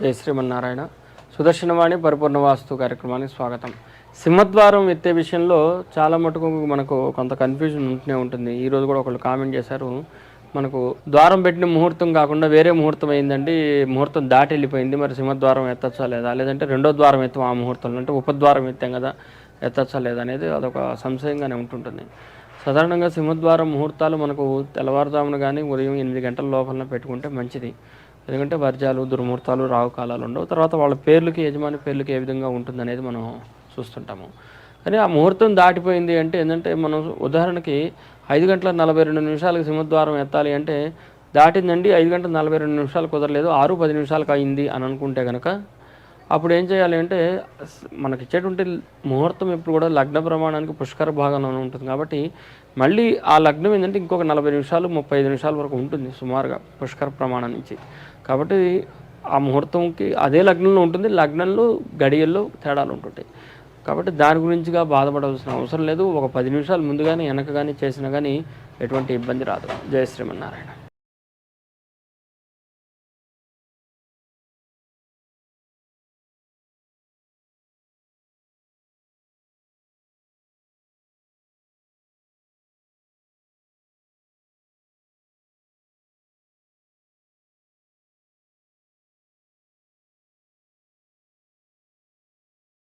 జై శ్రీమన్నారాయణ. సుదర్శనవాణి పరిపూర్ణ వాస్తు కార్యక్రమానికి స్వాగతం. సింహద్వారం ఎత్తే విషయంలో చాలా మటుకు మనకు కొంత కన్ఫ్యూజన్ ఉంటూనే ఉంటుంది. ఈ రోజు కూడా ఒకళ్ళు కామెంట్ చేశారు. మనకు ద్వారం పెట్టిన ముహూర్తం కాకుండా వేరే ముహూర్తం అయిందండి. ముహూర్తం దాటి వెళ్ళిపోయింది. మరి సింహద్వారం ఎత్తచ్చా లేదా? లేదంటే రెండో ద్వారం ఎత్తాం ఆ ముహూర్తంలో. అంటే ఉపద్వారం ఎత్తాం కదా ఎత్తచ్చా లేదా అనేది అదొక సంశయంగానే ఉంటుంటుంది. సాధారణంగా సింహద్వారం ముహూర్తాలు మనకు తెల్లవారుజామున కానీ ఉదయం ఎనిమిది గంటల లోపల పెట్టుకుంటే మంచిది. ఎందుకంటే వర్జాలు దుర్ముహూర్తాలు రావుకాలాలు ఉండవు. తర్వాత వాళ్ళ పేర్లకి యజమాని పేర్లకి ఏ విధంగా ఉంటుందనేది మనం చూస్తుంటాము. కానీ ఆ ముహూర్తం దాటిపోయింది అంటే ఏంటంటే మనం ఉదాహరణకి ఐదు గంటల నలభై రెండు నిమిషాలకు సింహద్వారం ఎత్తాలి అంటే దాటిందండి ఐదు గంటల నలభై రెండు నిమిషాలు కుదరలేదు ఆరు పది నిమిషాలకు అయింది అని అనుకుంటే కనుక అప్పుడు ఏం చేయాలి అంటే మనకి ఇచ్చేటువంటి ముహూర్తం ఎప్పుడు కూడా లగ్న ప్రమాణానికి పుష్కర భాగంలోనే ఉంటుంది. కాబట్టి మళ్ళీ ఆ లగ్నం ఏంటంటే ఇంకొక నలభై నిమిషాలు ముప్పై ఐదు నిమిషాల వరకు ఉంటుంది సుమారుగా పుష్కర ప్రమాణం నుంచి. కాబట్టి ఆ ముహూర్తంకి అదే లగ్నంలో ఉంటుంది లగ్నంలో గడియల్లో తేడాలు ఉంటుంటాయి. కాబట్టి దాని గురించిగా బాధపడాల్సిన అవసరం లేదు. ఒక పది నిమిషాలు ముందు కానీ వెనక కానీ చేసినా కానీ ఎటువంటి ఇబ్బంది రాదు. జయ శ్రీమన్నారాయణ.